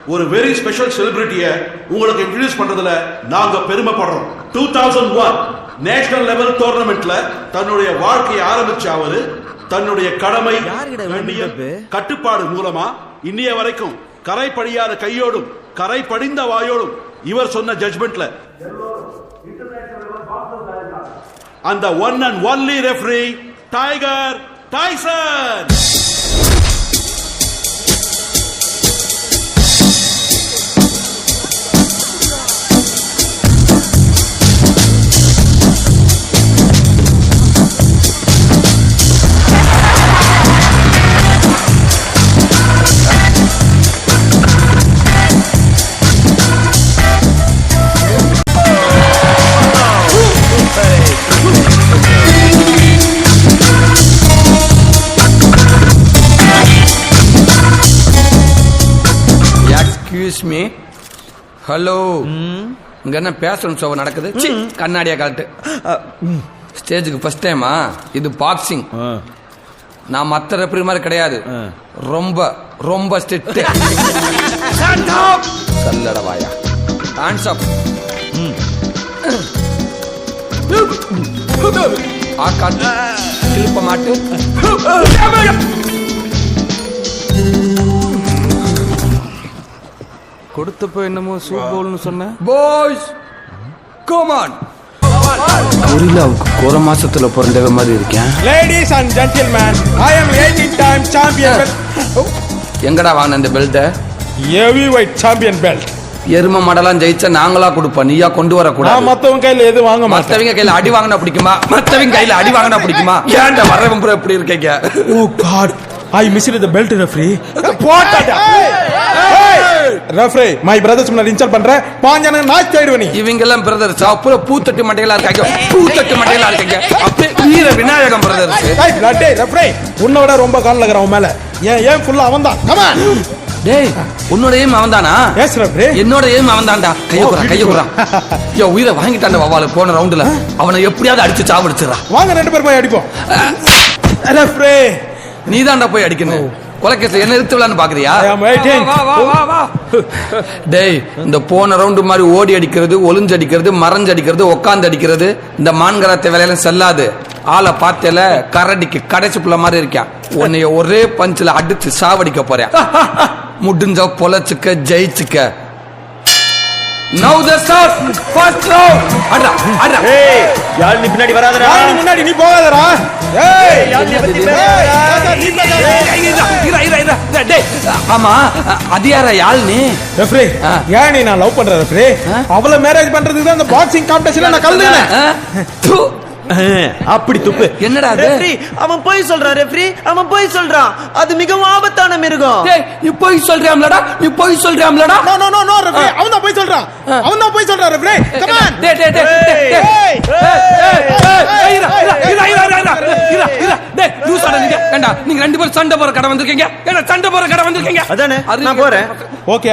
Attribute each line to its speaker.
Speaker 1: ஒரு very special செலிபிரிட்டிய உங்களுக்கு introduce பண்றதுல நாங்க பெருமைப்படுறோம் two thousand one national level டோர்னமெண்ட்ல தன்னுடைய வாழ்க்கையை ஆரம்பிச்ச அவரு தன்னுடைய கடமை? கட்டுப்பாடு மூலமா இன்னைய வரைக்கும் கரை படியாத கையோடும் கரை படிந்த வாயோடும் இவர் சொன்ன ஜட்ஜ்மெண்ட்ல அந்த one and only referee Tiger Tyson
Speaker 2: excuse me. Hello இங்க என்ன பேசணும் ஷோ நடக்குது? கண்ணாடியா காட்டு ஸ்டேஜுக்கு ஃபர்ஸ்ட் டைமா இது பாக்ஸிங் நான் மத்த ரெப்ரி மாதிரி கிடையாது. ரொம்ப ரொம்ப ஸ்ட்ரிக்ட் சல்லட வாயா. ஹேண்ட்ஸ் அப் ஆ காட்டு திருப்ப மாட்டு.
Speaker 3: கொடுத்தப்ப என்னமோ சூப் போல்னு சொன்னேன்
Speaker 2: பாய்ஸ் கோமான் கொரில்லாவுக்கு கோர மாசத்துல பிறந்தவ மாதிரி இருக்கேன்
Speaker 4: ladies and gentlemen I am eighteen time champion
Speaker 2: எங்கடா வாங்கின இந்த பெல்ட்டை
Speaker 4: ஹெவி வெயிட் சாம்பியன் பெல்ட்
Speaker 2: எரும மடலாம் ஜெயிச்சா நாங்களா கொடுப்போம் நீயா கொண்டு
Speaker 4: வர
Speaker 2: கூடாது
Speaker 4: மத்தவங்க கையில எது வாங்க
Speaker 2: மத்தவங்க கையில அடி வாங்கினா பிடிக்குமா மத்தவங்க கையில அடி வாங்கினா பிடிக்குமா ஏன்டா வரவன் எப்படி இருக்கீங்க
Speaker 4: ஓ God I miss the belt referee போட்டாடா Referee, my brothers முன்னாடி இன்சல்ட் பண்ற பாஞ்சான நாய்க்கு ஆயிடுவ நீ
Speaker 2: இவங்க எல்லாம் பிரதர்ஸ் அப்புறம் பூத்தட்டு மட்டைகளா இருக்காங்க. பூத்தட்டு மட்டைகளா இருக்காங்க. அப்படியே வீர விநாயகம் பிரதர்ஸ்
Speaker 4: டேய் blood referee, உன்னோட ரொம்ப கால் லகற அவன் மேல. ஏன் ஏன் ஃபுல்லா அவன் தான் on.
Speaker 2: டேய் உன்னோட ஏம் அவன் தானா
Speaker 4: yes referee.
Speaker 2: என்னோட ஏம் அவன் தான்டா கைய குறா கைய குறா. ஐயோ உயிரை வாங்கிட்டான்டா வவாலு போன ரவுண்டுல அவனை எப்படியாவது அடிச்சு சாவடிச்சிடறா.
Speaker 4: வாங்க ரெண்டு பேரும் போய் அடிப்போம். referee.
Speaker 2: நீ போய் அடிக்கணும். கொலைக்கேஸ்ல என்ன நிறுத்தலான்னு பாக்குறியா. டேய் இந்த போன ரவுண்டு மாதிரி ஓடி அடிக்கிறது ஒளிஞ்சு அடிக்கிறது மறைஞ்சு அடிக்கிறது உட்காந்து அடிக்கிறது இந்த மான்கராத்த வேலையெல்லாம் செல்லாது. ஆளை பார்த்தேல கரடிக்கு கடைசி புள்ள மாதிரி இருக்கான் உன்னைய ஒரே பஞ்சில் அடிச்சு சாவடிக்க போறேன். முடிஞ்ச பொழைச்சுக்க ஜெயிச்சுக்க. Now the start first round அடா அடா
Speaker 5: ஏய் யாழ் நீ பின்னாடி வராதடா
Speaker 4: யாரு நீ முன்னாடி நீ போகாதடா ஏய்
Speaker 5: யாழ் நீ பத்தி பேசாத.
Speaker 4: நீ பேசாத.
Speaker 2: ஏய், இரு, இரு, இரு. டேய், ஆமா அது யாரா யாழ் நீ
Speaker 4: ரெஃப்ரி. ஏன் நீ நான் லவ் பண்ற ரெஃப்ரி? அவள மேரேஜ் பண்றதுக்கு தான் அந்த பாக்ஸிங் காம்படிஷன்ல நான்?
Speaker 2: து.
Speaker 5: அப்படி துப்பு.
Speaker 2: என்னடா
Speaker 5: ரெஃப்ரி அவன் போய் சொல்றான் ரெஃப்ரி அவன் போய் சொல்றான். அது மிகவும் ஆபத்தான மிருகம்.
Speaker 2: நீ போய் சொல்றாம்லடா நீ போய் சொல்றாம்லடா.
Speaker 4: No no no no referee அவன் தான் போய் சொல்றான். அவன் தான் போய் சொல்றான் ரெஃப்ரி கம் ஆன்
Speaker 2: டேய் டேய் டேய் டேய் டேய். நீங்க ரெண்டு பேரும் சண்டை போற கடை வந்திருக்கீங்க. ஏண்டா சண்டை போற கடை வந்திருக்கீங்க?
Speaker 5: அதானே நான் போறேன்.
Speaker 4: ஓகே